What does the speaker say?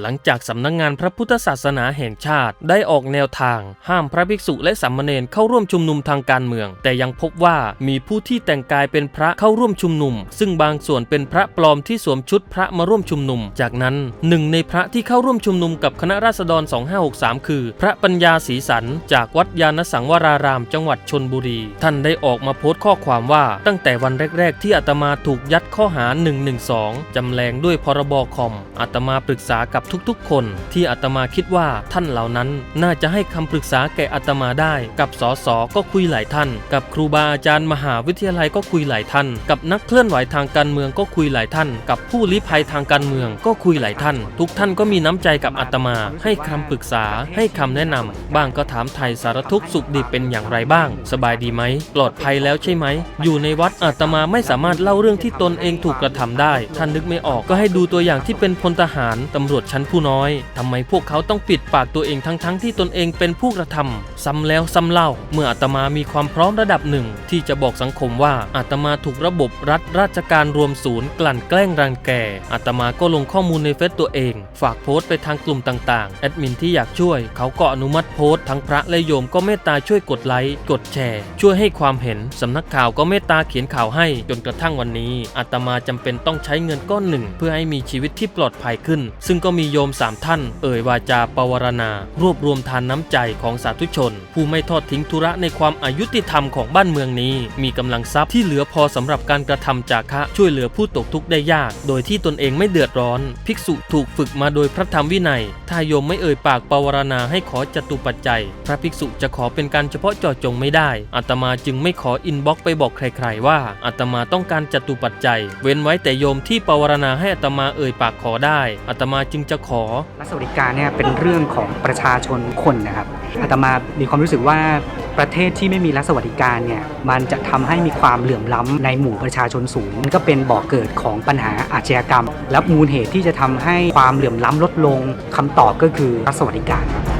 หลังจากสำนักงงานพระพุทธศาสนาแห่งชาติ ได้ออกแนวทาง ห้ามพระภิกษุและสามเณรเข้าร่วมชุมนุมทางการเมือง แต่ยังพบว่ามีผู้ที่แต่งกายเป็นพระเข้าร่วมชุมนุม ซึ่งบางส่วนเป็นพระปลอมที่สวมชุดพระมาร่วมชุมนุม จากนั้นหนึ่งในพระที่เข้าร่วมชุมนุมกับคณะราษฎร 2563 คือ พระปัญญาศรีสันจากวัดยานสังวราราม จังหวัดชนบุรี ท่านได้ออกมาโพสต์ข้อความว่า ตั้งแต่วันแรก ๆ ที่อาตมาถูกยัดข้อหา 112จำแรงด้วยพรบคอมอาตมาปรึกษากับทุกๆ คนที่อาตมาคิดว่าท่านเหล่านั้น น่าจะให้คำปรึกษาแก่อาตมาได้ กับสสก็คุยหลายท่าน กับครูบาอาจารย์มหาวิทยาลัยก็คุยหลายท่าน กับนักเคลื่อนไหวทางการเมืองก็คุยหลายท่าน กับผู้ลี้ภัยทางการเมืองก็คุยหลายท่าน ทุกท่านก็มีน้ำใจกับอาตมา ให้คำปรึกษาให้คำแนะนำบ้างก็ถามไทยสารทุกสุขดิบเป็นอย่างไรบ้าง สบายดีไหมปลอดภัยแล้วใช่ไหม อยู่ในวัดอาตมาไม่สามารถเล่าเรื่องที่ตนเองถูกกระทำได้ท่านนึกไม่ออกก็ให้ดูตัวอย่างที่เป็นพลทหารตำรวจชั้นผู้น้อยทำไมพวกเขาต้องปิดปากตัวเองทั้งๆทที่ตนเองเป็นผู้กระทำซ้ำแล้วซ้ำเล่า เมื่ออาตมามีความพร้อมระดับหนึ่ง ที่จะบอกสังคมว่าอาตมาถูกระบบรัฐราชการรวมศูนย์ กลั่นแกล้งรังแกอาตมาก็ลงข้อมูลในเฟซตัวเอง ฝากโพสต์ไปทางกลุ่มต่างๆ แอดมินที่อยากช่วย เขาก็อนุมัติโพสต์ทั้งพระและโยมก็เมตตาช่วยกดไลค์กดแชร์ ช่วยให้ความเห็นสำนักข่าวก็เมตตาเขียนข่าวให้ จนกระทั่งวันนี้อาตมาจำเป็นต้องใช้เงินก้อนหนึ่ง เพื่อให้มีชีวิตที่ปลอดภัยขึ้น ซึ่งก็มีโยมสามท่าน เอ่ยวาจาปวารณา รวบรวมทานน้ำใจของสาธุชน ผู้ไม่ทอดทิ้งธุระในความอายุติธรรมของบ้านเมืองนี้ มีกำลังทรัพย์ที่เหลือพอสำหรับการกระทำจาคะช่วยเหลือผู้ตกทุกข์ได้ยาก โดยที่ตนเองไม่เดือดร้อน ภิกษุถูกฝึกมาโดยพระธรรมวินัย ถ้าโยมไม่เอ่ยปากปวารณาให้ขอจตุปัจจัย พระภิกษุจะขอเป็นการเฉพาะเจาะจงไม่ได้อาตมาจึงไม่ขออินบ็อกไปบอกใคร ๆ ว่าอาตมาต้องการจตุปัจจัย เว้นไว้แต่โยมที่ปวารณาให้อาตมาเอ่ยปากขอได้อาตมาจึงจะขอรัฐสวัสดิการเนี่ยเป็นเรื่องของประชาชนคนนะครับอาตมามีความรู้สึกว่าประเทศที่ไม่มีรัฐสวัสดิการเนี่ยมันจะทำให้มีความเหลื่อมล้ำในหมู่ประชาชนสูงมันก็เป็นบ่อกเกิดของปัญหาอาชญากรรม และมูลเหตุที่จะทำให้ความเหลื่อมล้ำลดลงคำตอบก็คือรัฐสวัสดิการครับ